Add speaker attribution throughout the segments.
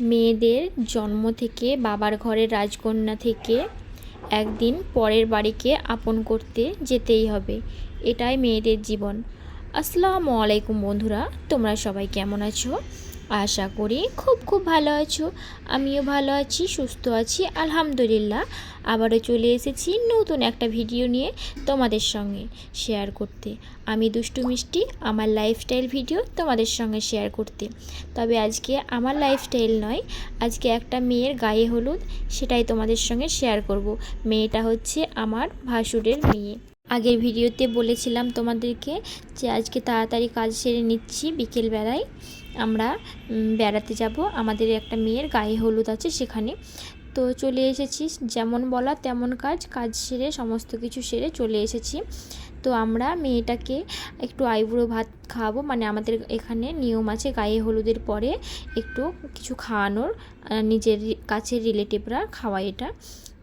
Speaker 1: মেয়েদের জন্ম থেকে বাবার ঘরের রাজকন্যা থেকে একদিন পরের বাড়িকে আপন করতে যেতেই হবে। এটাই মেয়েদের জীবন। আসসালামু আলাইকুম বন্ধুরা, তোমরা সবাই কেমন আছো? আশা করি খুব খুব ভালো আছো। আমিও ভালো আছি, সুস্থ আছি, আলহামদুলিল্লাহ। আবারও চলে এসেছি নতুন একটা ভিডিও নিয়ে তোমাদের সঙ্গে শেয়ার করতে। আমি দুষ্টু মিষ্টি, আমার লাইফস্টাইল ভিডিও তোমাদের সঙ্গে শেয়ার করতে। তবে আজকে আমার লাইফস্টাইল নয়, আজকে একটা মেয়ের গায়ে হলুদ, সেটাই তোমাদের সঙ্গে শেয়ার করব। মেয়েটা হচ্ছে আমার ভাসুরের মেয়ে। আগের ভিডিওতে বলেছিলাম তোমাদেরকে যে আজকে তাড়াতাড়ি কাজ সেরে নিচ্ছি বিকেলবেলায়। আমরা বেড়াতে যাব। আমাদের একটা মেয়ের গায়ে হলুদ আছে সেখানে। তো চলে এসেছি। যেমন বলা তেমন কাজ। কাজ সেরে, সমস্ত কিছু সেরে চলে এসেছি। তো আমরা মেয়েটাকে একটু আইবুড়ো ভাত খাওয়াবো মানে আমাদের এখানে নিয়ম আছে গায়ে হলুদের পরে একটু কিছু খাওয়ানোর। নিজের কাছের রিলেটিভরা খাওয়ায় এটা।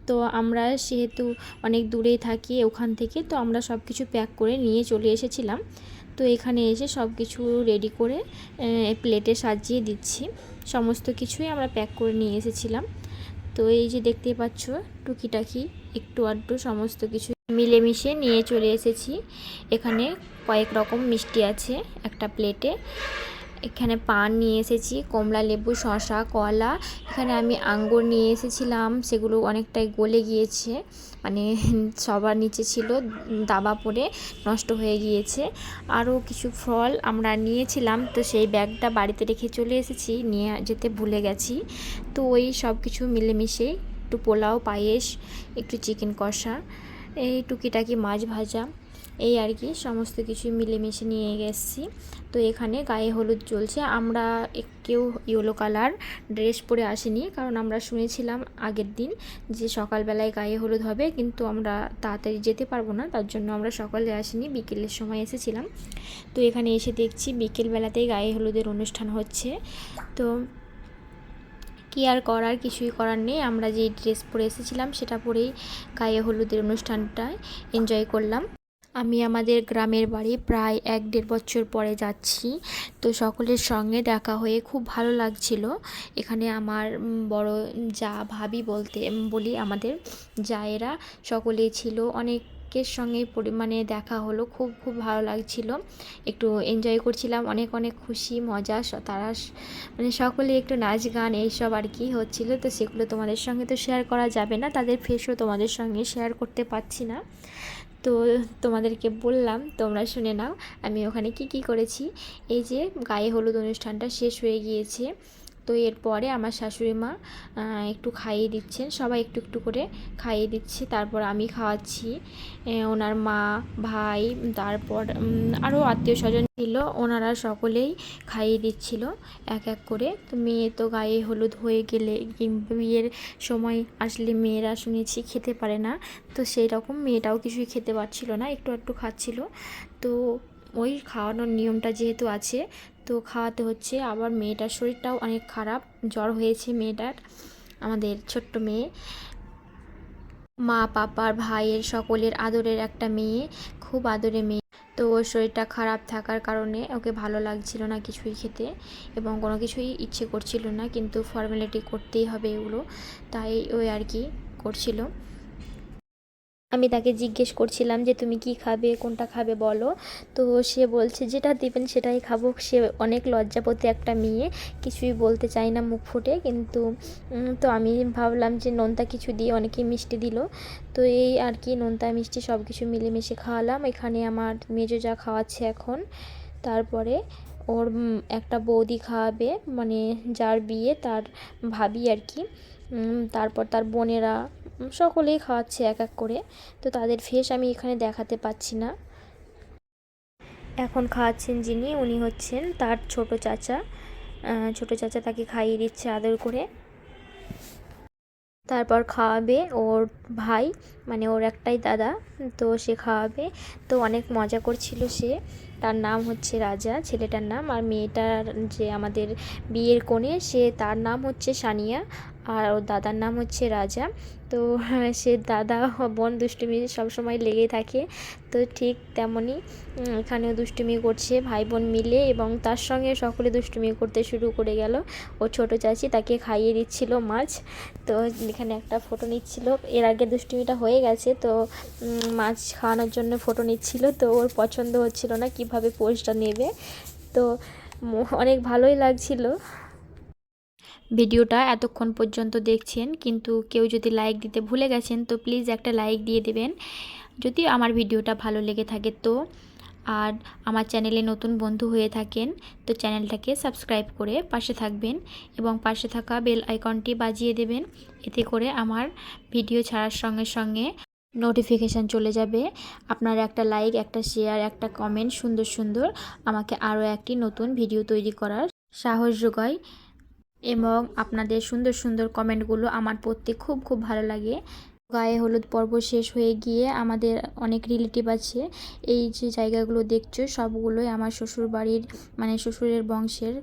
Speaker 1: তো আমরা সেহেতু অনেক দূরেই থাকি ওখান থেকে। তো আমরা সব কিছু প্যাক করে নিয়ে চলে এসেছিলাম। তো এখানে এসে সব কিছু রেডি করে প্লেটে সাজিয়ে দিচ্ছি। সমস্ত কিছুই আমরা প্যাক করে নিয়ে এসেছিলাম। তো এই যে দেখতে পাচ্ছ, টুকিটাকি, একটু আড্ডু সমস্ত কিছু মিলেমিশে নিয়ে চলে এসেছি। এখানে কয়েক রকম মিষ্টি আছে একটা প্লেটে এখানে পান নিয়ে এসেছি, কমলা, লেবু, শসা, কলা। এখানে আমি আঙ্গুর নিয়ে এসেছিলাম, সেগুলো অনেকটাই গলে গিয়েছে মানে সবার নিচে ছিল, দাবা পরে নষ্ট হয়ে গিয়েছে। আরও কিছু ফল আমরা নিয়েছিলাম, তো সেই ব্যাগটা বাড়িতে রেখে চলে এসেছি, নিয়ে যেতে ভুলে গেছি। তো ওই সব কিছু মিলেমিশে, একটু পোলাও, পায়েস, একটু চিকেন কষা, এই টুকিটাকি মাছ ভাজা। এই আর কি, সমস্ত কিছু মিলেমিশে নিয়ে গেছি। তো এখানে গায়ে হলুদ চলছে আমরা কেউ ইয়েলো কালার ড্রেস পরে আসিনি, কারণ আমরা শুনেছিলাম আগের দিন যে সকালবেলায় গায়ে হলুদ হবে, কিন্তু আমরা তাড়াতাড়ি যেতে পারব না, তার জন্য আমরা সকালে আসিনি, বিকেলের সময় এসেছিলাম। তো এখানে এসে দেখছি বিকেলবেলাতেই গায়ে হলুদের অনুষ্ঠান হচ্ছে। তো কি আর করার, কিছুই করার নেই। আমরা যে ড্রেস পরে এসেছিলাম, সেটা পরেই গায়ে হলুদের অনুষ্ঠানটায় এনজয় করলাম। আমি আমাদের গ্রামের বাড়ি প্রায় এক দেড় বছর পরে যাচ্ছি। তো সকলের সঙ্গে দেখা হয়ে খুব ভালো লাগছিল। এখানে আমার বড় যা ভাবি বলতে বলি আমাদের জায়েরা সকলেই ছিল। অনেক অনেকের সঙ্গে পরিমাণে দেখা হলো, খুব খুব ভালো লাগছিল। একটু এনজয় করছিলাম, অনেক অনেক খুশি, মজা তারা মানে সকলে একটু নাচ গান এইসব আর কি হচ্ছিল। তো সেগুলো তোমাদের সঙ্গে তো শেয়ার করা যাবে না, তাদের ফেসও তোমাদের সঙ্গে শেয়ার করতে পারছি না। তো তোমাদেরকে বললাম, তোমরা শুনে নাও আমি ওখানে কি কি করেছি। এই যে গায়ে হলুদ অনুষ্ঠানটা শেষ হয়ে গিয়েছে। তো এরপরে আমার শাশুড়ি মা একটু খাইয়ে দিচ্ছেন। সবাই একটু একটু করে খাইয়ে দিচ্ছে। তারপর আমি খাওয়াচ্ছি। ওনার মা, ভাই, তারপর আরও আত্মীয় স্বজন ছিল। ওনারা সকলেই খাইয়ে দিচ্ছিল এক এক করে। তো মেয়ে তো গায়ে হলুদ হয়ে গেলে বিয়ের সময় আসলে মেয়েরা শুনেছি খেতে পারে না। তো সেই রকম মেয়েটাও কিছুই খেতে পারছিল না। একটু একটু খাচ্ছিল। তো ওই খাওয়ানোর নিয়মটা যেহেতু আছে, তো খাওয়াতে হচ্ছে। আবার মেয়েটার শরীরটাও অনেক খারাপ, জ্বর হয়েছে মেয়েটার, আমাদের ছোট্ট মেয়ে। মা, পাপার, ভাইয়ের, সকলের আদরের একটা মেয়ে, খুব আদরে মেয়ে। তো ওর শরীরটা খারাপ থাকার কারণে ওকে ভালো লাগছিল না কিছুই খেতে এবং কোনো কিছুই ইচ্ছে করছিল না, কিন্তু ফর্মালিটি করতেই হবে এগুলো, তাই ওই আর কি করছিল। আমি তাকে জিজ্ঞেস করছিলাম যে, তুমি কি খাবে? কোনটা খাবে বলো? তো সে বলছে, যেটা দেবেন সেটাই খাব। সে অনেক লজ্জাপতি একটা মেয়ে, কিছুই বলতে চায় না মুখ ফুটে। কিন্তু তো আমি ভাবলাম যে, নোনতা কিছু দিয়ে অনেকেই মিষ্টি দিল। তো এই আর কি, নোনতা, মিষ্টি সব কিছু মিলেমিশে খাওয়ালাম। এখানে আমার মেজো যা খাওয়াচ্ছে এখন। তারপরে ওর একটা বৌদি খাওয়াবে মানে যার বিয়ে তার ভাবি আর কি। তারপর তার বোনেরা সকলেই খাওয়াচ্ছে এক এক করে। তো তাদের ফেস আমি এখানে দেখাতে পাচ্ছি না। এখন খাওয়াচ্ছেন যিনি, উনি হচ্ছেন তার ছোট চাচা। ছোট চাচা তাকে খাইয়ে দিচ্ছে আদর করে। তারপর খাওয়াবে ওর ভাই মানে ওর একটাই দাদা, তো সে খাওয়াবে। তো অনেক মজা করছিল সে। তার নাম হচ্ছে রাজা, ছেলেটার নাম। আর মেয়েটার যে আমাদের বিয়ের কোণে, সে তার নাম হচ্ছে সানিয়া। আর ওর দাদার নাম হচ্ছে রাজা। তো সে দাদা, বোন দুষ্টুমি সবসময় লেগেই থাকে। তো ঠিক তেমনই এখানেও দুষ্টুমি করছে ভাই বোন মিলে এবং তার সঙ্গে সকলে দুষ্টুমি করতে শুরু করে গেল। ও ছোট চাচি তাকে খাইয়ে দিচ্ছিল মাছ। তো এখানে একটা ফটো নিচ্ছিল। এর আগে দুষ্টুমিটা হয়ে গেছে তো মাছ খাওয়ানোর জন্য ফটো নিচ্ছিল। তো ওর পছন্দ হচ্ছিল না কীভাবে পোস্টটা নেবে। তো অনেক ভালোই লাগছিল। ভিডিওটা এতক্ষণ পর্যন্ত দেখছেন, কিন্তু কেউ যদি লাইক দিতে ভুলে গেছেন, তো প্লিজ একটা লাইক দিয়ে দেবেন। যদি আমার ভিডিওটা ভালো লেগে থাকে তো, আর আমার চ্যানেলে নতুন বন্ধু হয়ে থাকেন, তো চ্যানেলটাকে সাবস্ক্রাইব করে পাশে থাকবেন এবং পাশে থাকা বেল আইকনটি বাজিয়ে দেবেন। এতে করে আমার ভিডিও ছাড়ার সঙ্গে সঙ্গে নোটিফিকেশান চলে যাবে। আপনার একটা লাইক একটা শেয়ার একটা কমেন্ট সুন্দর সুন্দর আমাকে আরও একটি নতুন ভিডিও তৈরি করার সাহস যোগায়। এবং আপনাদের সুন্দর সুন্দর কমেন্টগুলো আমার পড়তে খুব খুব ভালো লাগে। গায়ে হলুদ পর্ব শেষ হয়ে গিয়ে আমাদের অনেক রিলেটিভ আছে। এই যে জায়গাগুলো দেখছ, সবগুলোই আমার শ্বশুর বাড়ির মানে শ্বশুরের বংশের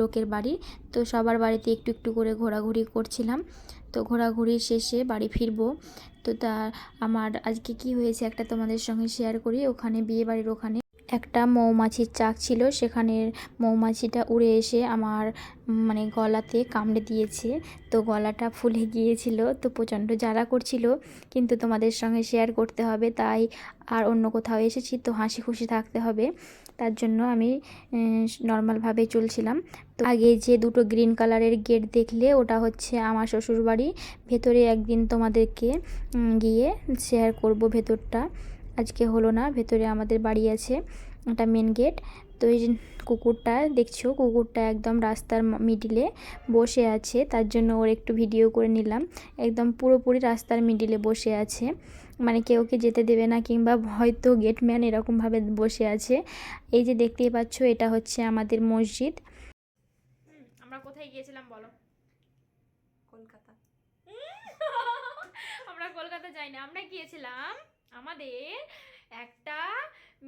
Speaker 1: লোকের বাড়ি। তো সবার বাড়িতে একটু একটু করে ঘোরাঘুরি করছিলাম। তো ঘোরাঘুরি শেষে বাড়ি ফিরবো। তো তা আমার আজকে কি হয়েছে একটা তোমাদের সঙ্গে শেয়ার করি। ওখানে বিয়ে বাড়ির ওখানে। একটা মৌমাছির চাক ছিল সেখানে মৌমাছিটা উড়ে এসে আমার মানে গলাতে কামড়ে দিয়েছে। তো গলাটা ফুলে গিয়েছিল, তো প্রচণ্ড জ্বালা করছিল। কিন্তু তোমাদের সঙ্গে শেয়ার করতে হবে, তাই আর অন্য কোথাও এসেছি, তো হাসি খুশি থাকতে হবে। তার জন্য আমি নর্মালভাবে চলছিলাম। তো আগে যে দুটো গ্রিন কালারের গেট দেখলে, ওটা হচ্ছে আমার শ্বশুরবাড়ি। ভেতরে একদিন তোমাদেরকে গিয়ে শেয়ার করব ভেতরটা। আজকে হলো না ভেতরে আমাদের বাড়ি আছে ওটা মেন গেট তো এই যে কুকুরটা দেখছ কুকুরটা একদম রাস্তার মিডিলে বসে আছে তার জন্য ওর একটু ভিডিও করে নিলাম। একদম পুরোপুরি রাস্তার মিডিলে বসে আছে। মানে কেউ ওকে যেতে দেবে না কিংবা হয়তো গেটম্যান এরকমভাবে বসে আছে। এই যে দেখতেই পাচ্ছ এটা হচ্ছে আমাদের মসজিদ। আমরা কোথায় গিয়েছিলাম বলো?
Speaker 2: কলকাতা।
Speaker 1: আমরা কলকাতা যাই না আমরা গিয়েছিলাম আমাদের একটা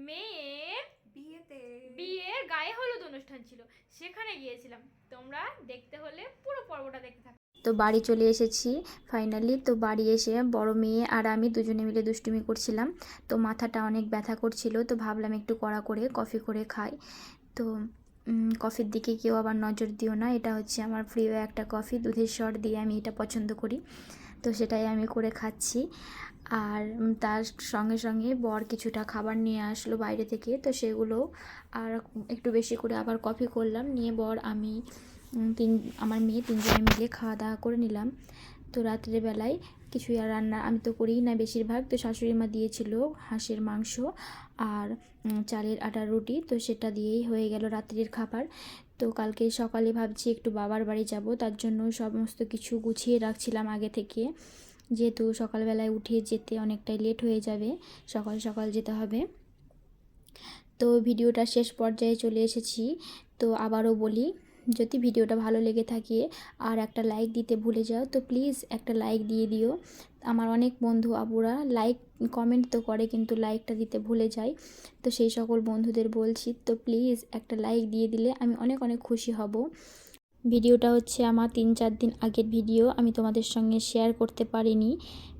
Speaker 1: মেয়ের
Speaker 2: বিয়েতে।
Speaker 1: বিয়ের গায়ে হলুদ অনুষ্ঠান ছিল। সেখানে গিয়েছিলাম। তোমরা দেখতে হলে পুরো পর্বটা দেখতে থাকো। তো বাড়ি চলে এসেছি ফাইনালি তো বাড়ি এসে বড় মেয়ে আর আমি দুজনে মিলে দুষ্টুমি করছিলাম। তো মাথাটা অনেক ব্যথা করছিল। তো ভাবলাম একটু কড়া করে কফি করে খাই। তো কফির দিকে কেউ আবার নজর দিও না। এটা হচ্ছে আমার প্রিয় একটা কফি। দুধের স্বর দিয়ে আমি এটা পছন্দ করি। তো সেটাই আমি করে খাচ্ছি। আর তার সঙ্গে সঙ্গে বর কিছুটা খাবার নিয়ে আসলো বাইরে থেকে। তো সেগুলো আর একটু বেশি করে আবার কফি করলাম। নিয়ে বর, আমি তিন, আমার মেয়ে তিনজনে মিলে খাওয়া দাওয়া করে নিলাম। তো রাত্রের বেলায় কিছুই আর রান্না, আমি তো করিই না বেশিরভাগ। তো শাশুড়ি মা দিয়েছিল হাঁসের মাংস আর চালের আটার রুটি। তো সেটা দিয়েই হয়ে গেল রাত্রির খাবার। তো কালকে সকালে ভাবছি একটু বাবার বাড়ি যাব। তার জন্য সমস্ত কিছু গুছিয়ে রাখছিলাম আগে থেকে। যেহেতু সকালবেলায় উঠে যেতে অনেকটাই লেট হয়ে যাবে, সকাল সকাল যেতে হবে। তো ভিডিওটা শেষ পর্যায়ে চলে এসেছি। তো আবারও বলি, যদি ভিডিওটা ভালো লেগে থাকে আর একটা লাইক দিতে ভুলে যাও, তো প্লিজ একটা লাইক দিয়ে দিও। আমার অনেক বন্ধু আবুরা লাইক কমেন্ট তো করে কিন্তু লাইকটা দিতে ভুলে যায়। তো সেই সকল বন্ধুদের বলছি, তো প্লিজ একটা লাইক দিয়ে দিলে আমি অনেক অনেক খুশি হব। ভিডিওটা হচ্ছে আমার তিন চার দিন আগের ভিডিও, আমি তোমাদের সঙ্গে শেয়ার করতে পারিনি।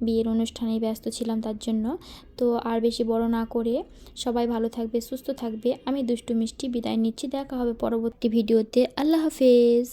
Speaker 1: বিয়ের অনুষ্ঠানে ব্যস্ত ছিলাম তার জন্য। তো আর বেশি বড় না করে সবাই ভালো থাকবে, সুস্থ থাকবে। আমি দুষ্টু মিষ্টি বিদায় নিচ্ছি। দেখা হবে পরবর্তী ভিডিওতে। আল্লাহ হাফেজ।